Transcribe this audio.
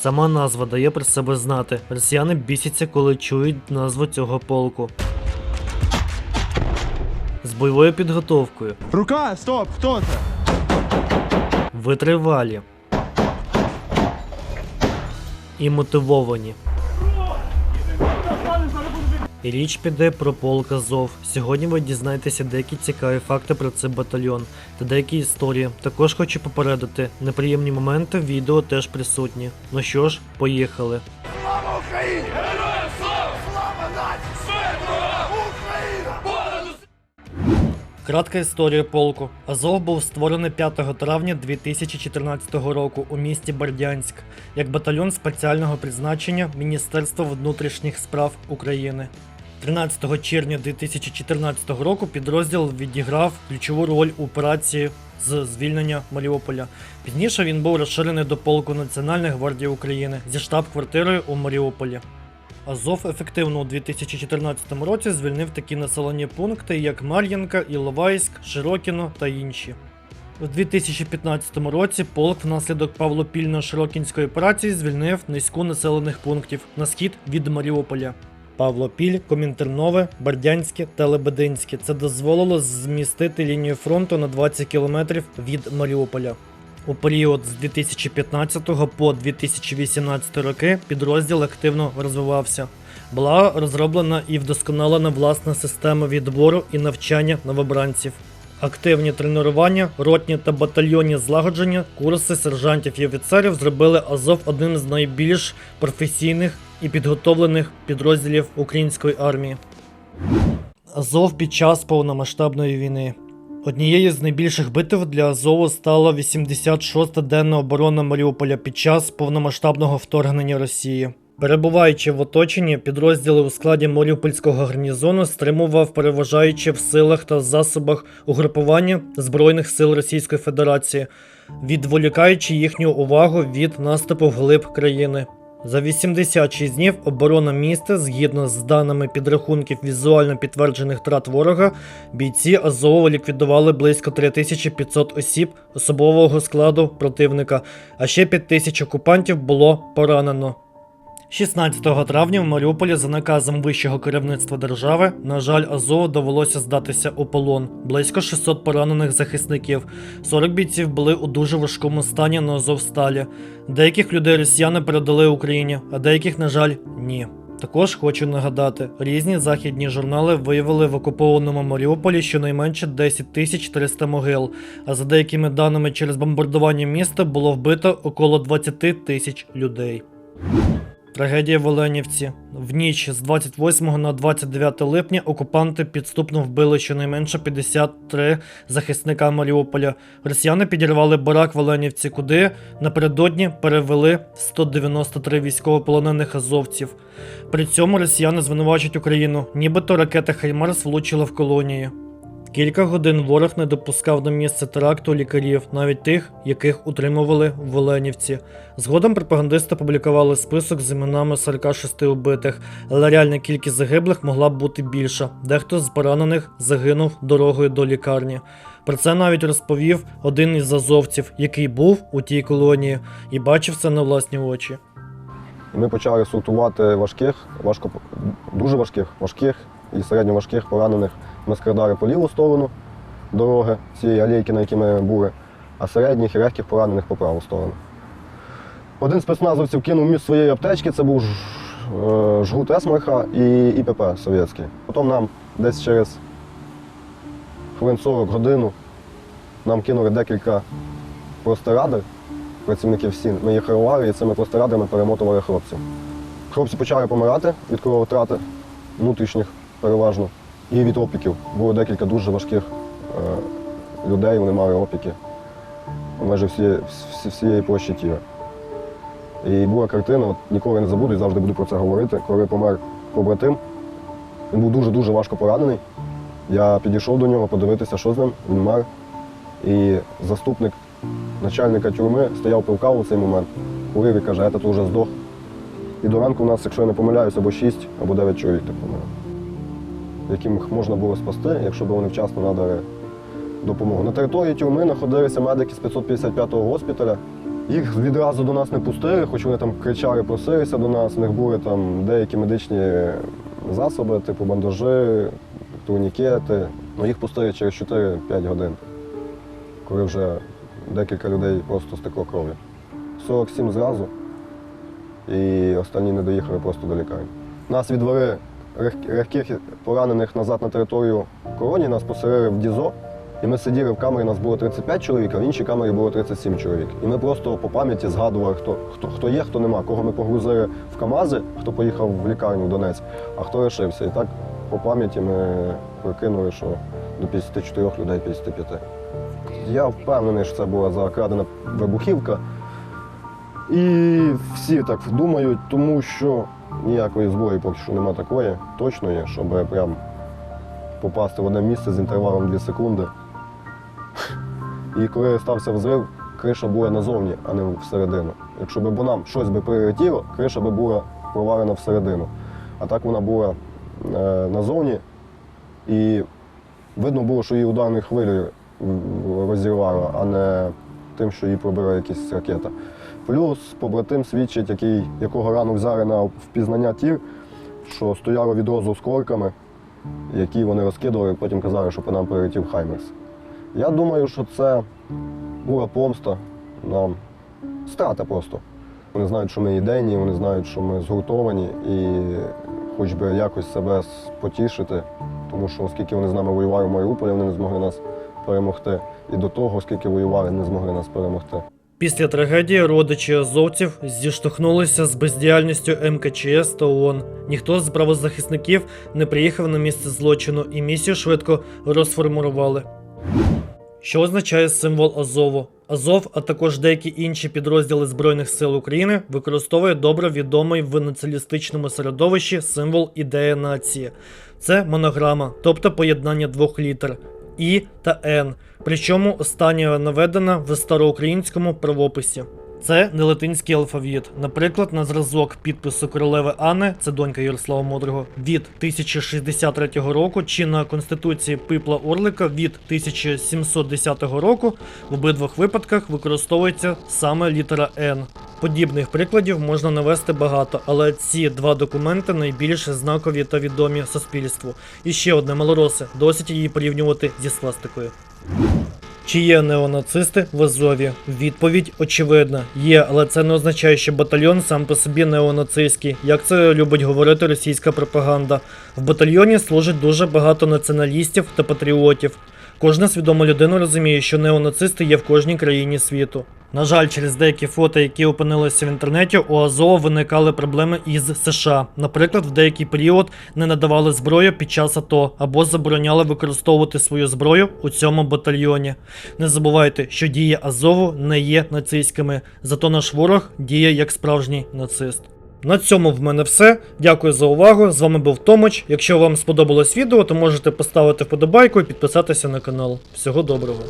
Сама назва дає про себе знати. Росіяни бісяться, коли чують назву цього полку. З бойовою підготовкою. Рука, стоп, хто це? Витривалі. І мотивовані. І річ піде про полк Азов. Сьогодні ви дізнаєтеся деякі цікаві факти про цей батальйон та деякі історії. Також хочу попередити, неприємні моменти в відео теж присутні. Ну що ж, поїхали. Слава Україні! Героям слава! Слава нації! Кратка історія полку. Азов був створений 5 травня 2014 року у місті Бердянськ як батальйон спеціального призначення Міністерства внутрішніх справ України. 13 червня 2014 року підрозділ відіграв ключову роль у операції з звільнення Маріуполя. Пізніше він був розширений до полку Національної гвардії України зі штаб-квартирою у Маріуполі. Азов ефективно у 2014 році звільнив такі населені пункти, як Мар'їнка, Іловайськ, Широкіно та інші. У 2015 році полк внаслідок Павлопільно-Широкінської операції звільнив низьку населених пунктів на схід від Маріуполя. Павлопіль, Комінтернове, Бердянське та Лебединське. Це дозволило змістити лінію фронту на 20 кілометрів від Маріуполя. У період з 2015 по 2018 роки підрозділ активно розвивався. Була розроблена і вдосконалена власна система відбору і навчання новобранців. Активні тренування, ротні та батальйонні злагодження, курси сержантів і офіцерів зробили Азов одним з найбільш професійних і підготовлених підрозділів української армії. Азов під час повномасштабної війни. Однією з найбільших битв для Азову стала 86-та денна оборона Маріуполя під час повномасштабного вторгнення Росії. Перебуваючи в оточенні, підрозділи у складі Маріупольського гарнізону стримував переважаючи в силах та засобах угрупування Збройних сил Російської Федерації, відволікаючи їхню увагу від наступу вглиб країни. За 86 днів оборона міста, згідно з даними підрахунків візуально підтверджених втрат ворога, бійці Азову ліквідували близько 3500 осіб особового складу противника, а ще 5000 окупантів було поранено. 16 травня в Маріуполі за наказом вищого керівництва держави, на жаль, Азову довелося здатися у полон. Близько 600 поранених захисників. 40 бійців були у дуже важкому стані на Азовсталі. Деяких людей росіяни передали Україні, а деяких, на жаль, ні. Також хочу нагадати, різні західні журнали виявили в окупованому Маріуполі щонайменше 10 тисяч 300 могил, а за деякими даними через бомбардування міста було вбито около 20 тисяч людей. Трагедія в Оленівці. В ніч з 28 на 29 липня окупанти підступно вбили щонайменше 53 захисника Маріуполя. Росіяни підірвали барак в Оленівці, куди напередодні перевели 193 військовополонених азовців. При цьому росіяни звинувачують Україну, нібито ракета Хаймарс влучила в колонії. Кілька годин ворог не допускав до місця теракту лікарів, навіть тих, яких утримували в Оленівці. Згодом пропагандисти публікували список з іменами 46 убитих, але реальна кількість загиблих могла б бути більша. Дехто з поранених загинув дорогою до лікарні. Про це навіть розповів один із азовців, який був у тій колонії і бачив це на власні очі. Ми почали сортувати важких, важко, дуже важких, важких і середньо важких поранених. Ми скрадали по ліву сторону дороги, цієї алейки, на якій ми були, а середніх і легких поранених по праву сторону. Один спецназовців кинув між своєї аптечки, це був е, жгут Есмарха і ІПП совєтський. Потім нам десь через хвилин 40 годину нам кинули декілька простирадер, працівників СІН. Ми їх ревували і цими простирадрами перемотували хлопців. Хлопці почали помирати від крововтрати внутрішніх переважно і від опіків. Було декілька дуже важких е, людей, вони мали опіки майже всієї, всі- всієї площі тіла. І була картина, от ніколи не забуду і завжди буду про це говорити, коли помер побратим. Він був дуже-дуже важко поранений. Я підійшов до нього подивитися, що з ним, він мер. І заступник начальника тюрми стояв пив каву в цей момент, курив і каже, я тут вже здох. І до ранку у нас, якщо я не помиляюсь, або 6, або 9 чоловік так померло. Яким можна було спасти, якщо б вони вчасно надали допомогу. На території тюрми знаходилися медики з 555-го госпіталя, Їх відразу до нас не пустили, хоч вони там кричали, просилися до нас. У них були там деякі медичні засоби, типу бандажі, турнікети. Ну, їх пустили через 4-5 годин, коли вже декілька людей просто стекло кров'ю. 47 зразу, і останні не доїхали просто до лікарні. Нас відвели легких поранених назад на територію короні, нас поселили в ДІЗО. І ми сиділи в камері, нас було 35 чоловік, а в іншій камері було 37 чоловік. І ми просто по пам'яті згадували, хто, хто, хто є, хто нема, кого ми погрузили в КАМАЗи, хто поїхав в лікарню в Донець, а хто лишився. І так по пам'яті ми прикинули, що до 54 людей 55. Я впевнений, що це була закрадена вибухівка. І всі так думають, тому що ніякої зброї поки що немає такої, точної, щоб прям попасти в одне місце з інтервалом 2 секунди. І коли стався взрив, криша була назовні, а не всередину. Якщо б нам щось би прилетіло, криша би була провалена всередину. А так вона була е, назовні, і видно було, що її ударною хвилею м, розірвало, а не тим, що її пробила якась ракета. Плюс побратим свідчить, який, якого рано взяли на впізнання тір, що стояло відразу з корками, які вони розкидували, потім казали, що по нам прилетів Хаймерс. Я думаю, що це була помста нам. Страта просто. Вони знають, що ми ідейні, вони знають, що ми згуртовані і хоч би якось себе потішити, тому що оскільки вони з нами воювали в Маріуполі, вони не змогли нас перемогти. І до того, оскільки воювали, не змогли нас перемогти. Після трагедії родичі азовців зіштовхнулися з бездіяльністю МКЧС та ООН. Ніхто з правозахисників не приїхав на місце злочину, і місію швидко розформували. Що означає символ Азову? Азов, а також деякі інші підрозділи Збройних сил України використовує добре відомий в націоналістичному середовищі символ ідея нації. Це монограма, тобто поєднання двох літер І та Н. Причому остання наведена в староукраїнському правописі. Це не латинський алфавіт. Наприклад, на зразок підпису королеви Анни, це донька Ярослава Мудрого, від 1063 року, чи на конституції Пипла Орлика від 1710 року в обидвох випадках використовується саме літера Н. Подібних прикладів можна навести багато, але ці два документи найбільш знакові та відомі суспільству. І ще одне малоросе, досить її порівнювати зі свастикою. Чи є неонацисти в Азові? Відповідь очевидна. Є, але це не означає, що батальйон сам по собі неонацистський, як це любить говорити російська пропаганда. В батальйоні служить дуже багато націоналістів та патріотів. Кожна свідома людина розуміє, що неонацисти є в кожній країні світу. На жаль, через деякі фото, які опинилися в інтернеті, у Азова виникали проблеми із США. Наприклад, в деякий період не надавали зброю під час АТО або забороняли використовувати свою зброю у цьому батальйоні. Не забувайте, що дії Азову не є нацистськими, зато наш ворог діє як справжній нацист. На цьому в мене все. Дякую за увагу. З вами був Томич. Якщо вам сподобалось відео, то можете поставити вподобайку і підписатися на канал. Всього доброго.